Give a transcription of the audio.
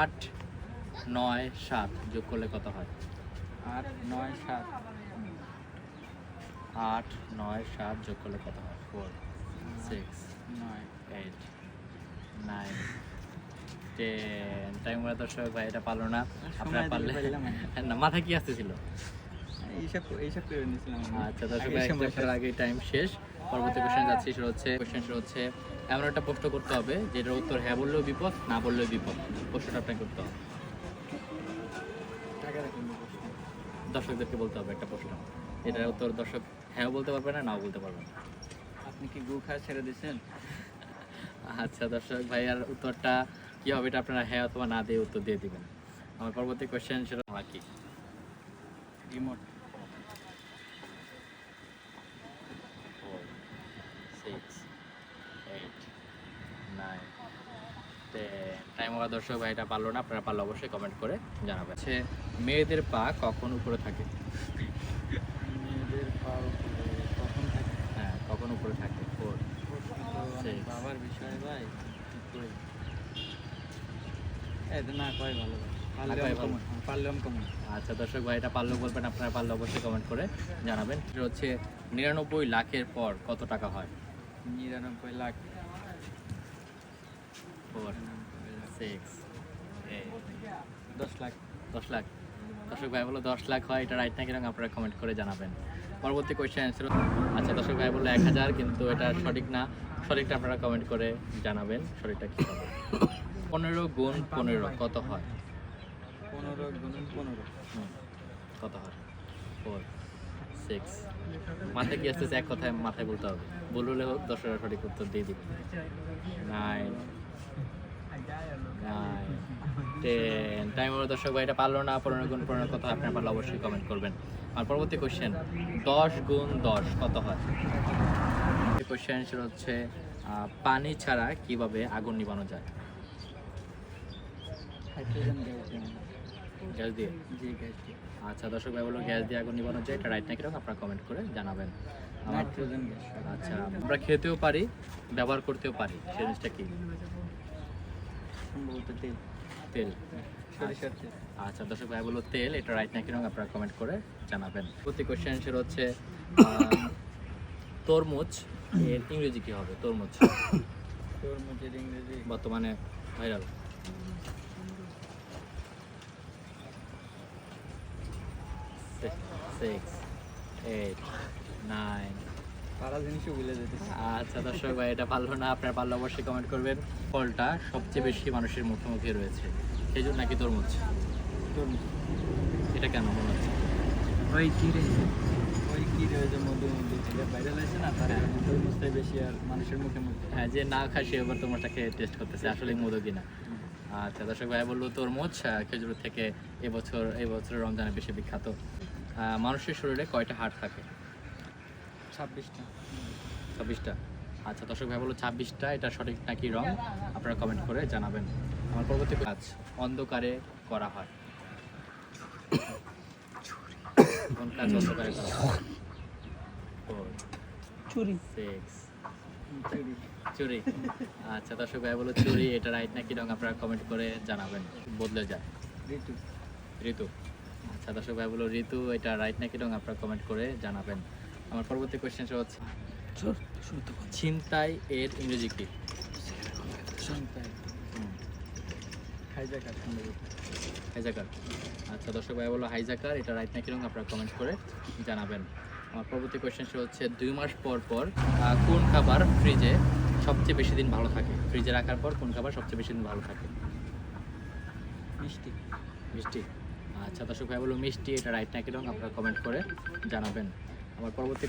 আট নয় সাত যোগ করলে কত হয়? আট নয় সাত। আট নয় সাত যোগ করলে কত হয়? ফোর সিক্স নয়। Eight nine ten. টাইম দর্শক ভাই এটা পারল না। আপনারা পারলে না। মাথায় কি আসতেছিল? এইসব এইসব করে নিয়েছিলাম আচ্ছা দর্শক ভাই আগে টাইম শেষ। পরবর্তী কোশ্চেন যাচ্ছি সেটা হচ্ছে কোশ্চেন সেটা হচ্ছে এমন একটা প্রশ্ন করতে হবে যেটার উত্তর হ্যাঁ বললেও বিপদ না বললেও বিপদ। প্রশ্নটা আপনাকে করতে হবে। দর্শকদেরকে বলতে হবে একটা প্রশ্ন। এটার উত্তর দর্শক হ্যাঁ বলতে পারবে না নাও বলতে পারবে না। আপনি কি গু খাওয়া ছেড়ে দিয়েছেন? আচ্ছা দর্শক ভাইয়ার উত্তরটা কি হবে এটা আপনারা হ্যাঁ অথবা না দিয়ে উত্তর দিয়ে দিবেন। আমার পরবর্তী কোশ্চেন সেটা আমরা কি? Remote four six eight nine ten time ওরা দর্শক ভাই এটা পারল না আপনারা পারলে অবশ্যই কমেন্ট করে জানাবেন। হচ্ছে মেয়েদের পা কখন উপরে থাকে? মেয়েদের পা কখন থাকে? হ্যাঁ কখন উপরে থাকে? ফোর তো বাবার বিষয় ভাই তো না কয় ভালো। আচ্ছা দর্শক ভাই এটা পারলেও বলবেন আপনারা পারলে অবশ্যই কমেন্ট করে জানাবেন। হচ্ছে নিরানব্বই লাখের পর কত টাকা হয়? নিরানব্বই লাখ। ফোর সিক্স দশ লাখ দশ লাখ। দর্শক ভাই বলো দশ লাখ হয় এটা রাইট নাকি রং আপনারা কমেন্ট করে জানাবেন। পরবর্তী কোয়েশ্চেন ছিল আচ্ছা দর্শক ভাই বলল এক হাজার কিন্তু এটা সঠিক না। সঠিকটা আপনারা কমেন্ট করে জানাবেন সঠিকটা কী হবে? পনেরো গুণ পনেরো কত হয়? পনেরো গুণ পনেরো। কত হয়? ফোর সিক্স মাথায় কি আসতেছে? এক কথায় মাথায় বলতে হবে। বললে হাজার সঠিক উত্তর দিয়ে দিবে। নাইন টেন টাইম দর্শক ভাই, এটা পারল না, পনেরো গুণ কত হয় আপনার পারলে অবশ্যই কমেন্ট করবেন। আর পরবর্তী কোশ্চেন দশ গুণ দশ, কত হয়? কোশ্চেন সেটা হচ্ছে পানি ছাড়া কীভাবে আগুন নিবানো যায়? হাইড্রোজেন গ্যাস দিয়ে। জি গ্যাস দিয়ে। আচ্ছা দর্শক ভাই বলো গ্যাস দিয়ে আগুন নিবানো যায় এটা রাইট নাকি রকম আপনারা কমেন্ট করে জানাবেন। নাইট্রোজেন গ্যাস আচ্ছা আমরা খেতেও পারি ব্যবহার করতেও পারি সেই জিনিসটা কি? সম্ভবত তেল। তেল। সরিষার তেল। আচ্ছা দর্শক ভাই বলো তেল এটা রাইট নাকি রকম আপনারা কমেন্ট করে জানাবেন। প্রতি কোশ্চেন সেটা হচ্ছে তরমুজ এর ইংরেজি কি হবে? তরমুজ। তরমুজের ইংরেজি। বর্তমানে ভাইরাল সিক্স এইট নাইন পাড়া জিনিসও ভুলে যেতে আচ্ছা দর্শক ভাই এটা পারল না আপনার পারলে অবশ্যই কমেন্ট করবেন। ফলটা সবচেয়ে বেশি মানুষের মুখে মুখে রয়েছে। সেই জন্য নাকি তরমুজ? তরমুজ। এটা কেন মনে হচ্ছে? ওই কি রে? ওই কি রে ওই যে মধু মধু। এটা ভাইরাল হয়েছে না? তার তরমুজটাই বেশি আর মানুষের মুখে মুখে হ্যাঁ যে না খায় সে এবার টেস্ট করতেছে আসলে মধু কিনা। আচ্ছা দর্শক ভাই বলল তরমুজ খেজুর থেকে এবছর এই বছর রমজানে বেশি বিখ্যাত। মানুষের শরীরে কয়টা হাড় থাকে? ছাব্বিশটা। ছাব্বিশটা? আচ্ছা দর্শক ভাই বলল ছাব্বিশটা এটা সঠিক নাকি রং? আপনারা কমেন্ট করে জানাবেন। আমার পরবর্তী কাজ অন্ধকারে করা হয়। কোন কাজ অন্ধকারে করা হয়? ফোর চুরি। সিক্স চুরি। চুরি আচ্ছা দর্শক ভাই বলো চুরি এটা রাইট নাকি রং? আপনারা কমেন্ট করে জানাবেন। বদলে যায় ঋতু। ঋতু। আচ্ছা দর্শক ভাই বলো ঋতু এটা রাইট নাকি রং আপনারা কমেন্ট করে জানাবেন। আমার পরবর্তী কোয়েশ্চেন হচ্ছে ছিনতাই এর ইংরেজি কি? হাইজাকার আচ্ছা দর্শক ভাই বলো হাইজাকার এটা রাইট নাকি রং আপনারা কমেন্ট করে জানাবেন। আমার পরবর্তী কোয়েশ্চেন হচ্ছে দুই মাস পর পর কোন খাবার ফ্রিজে সবচেয়ে বেশি দিন ভালো থাকে? ফ্রিজে রাখার পর কোন খাবার সবচেয়ে বেশি দিন ভালো থাকে? মিষ্টি। মিষ্টি। আচ্ছা দর্শক ভাই বলো মিষ্টি, এটা রাইট নাকি রং? আপনারা কমেন্ট করে জানাবেন। আমার পরবর্তী